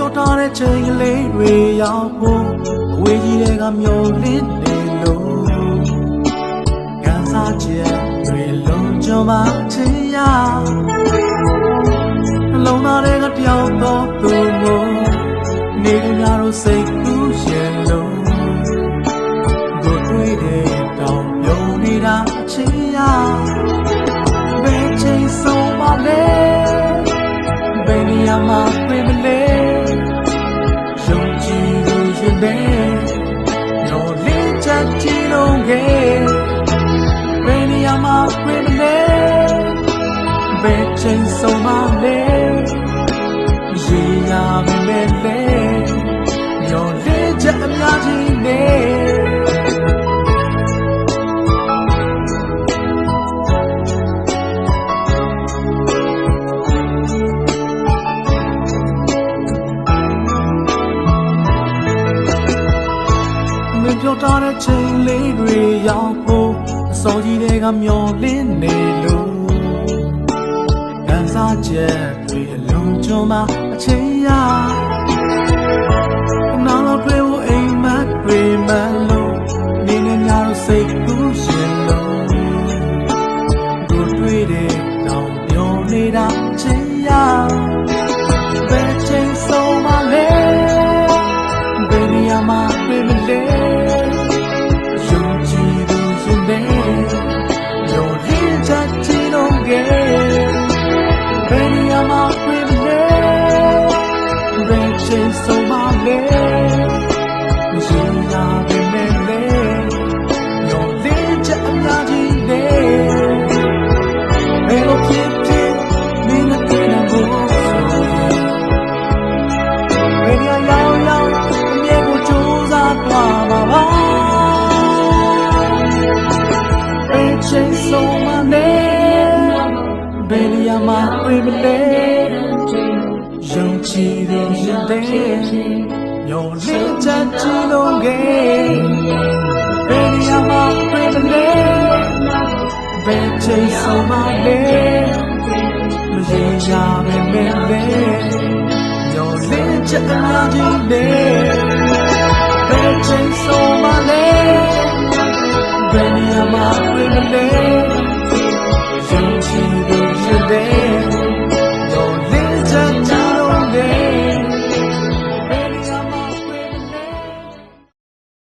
ပြောထားတဲ့ချိန်ကလေးတွေရောက်ဖို့အဝေးကြီးတွေကမျောလင်းနေလို့ကန်စားချက်တွေလုံးကြမှာချင်ရနှလုံးသားတွေကတယောက်တော့သူမို့နေကြများတို့စိတ်ကူးရှင်လို့ကိုတွေ့တဲ့တောင်ပြုံးနေတာချင်ရဘယ်ချိန်ဆုံး ယုံကြည်သူရှင်တဲ့ညော်လင်းချက်ကြည့်တော့ခဲ့ဘယ်နေရာမှာတွေ့မလဲဘယ်ချိန်ဆုံး မင်းပြောထားတဲ့ချိန်လေးတွေရောက်ဖို့အစောကြီးတွေကမျောလင်းနေလို့ကန်စားချက်တွေအလုံးကျွမ်းမှာအချိန်ရနောက်တော့တွေ့ဖို့အိမ်မက်တွေမလို့နေနေများတော့စိတ်ကူးရှင်လို့တို့တွေ့တဲ့တောင်မျောနေတာအချိန်ရ လဲမရှိလာပေမဲ့လေညိုရင်းချက်အများကြီးနဲ့ဘယ်လိုဖြစ်ဖြစ်မင်းနဲ့တွေ့နိုင်ဖို့ဆိုရင်ဘယ်နေရာရောက်ရောက်အမြဲကိုကြိုးစားသွားမှာပါဘယ်ချိန်ဆုံးမလဲဘယ်နေရာမှာတွေ့မလဲယုံကြ ည်တဲ့ရင်တဲ့ညော်လင့်ချက်ကြည့်လို့ကဲဘယ်နေရာမှာတွေ့မလဲဘယ်ချိန်ဆုံးမလဲမရင်ရမယ်မဲ့လေညော်လင်းချက်အများကြီးနဲ့ဘယ်ချိန်ဆုံး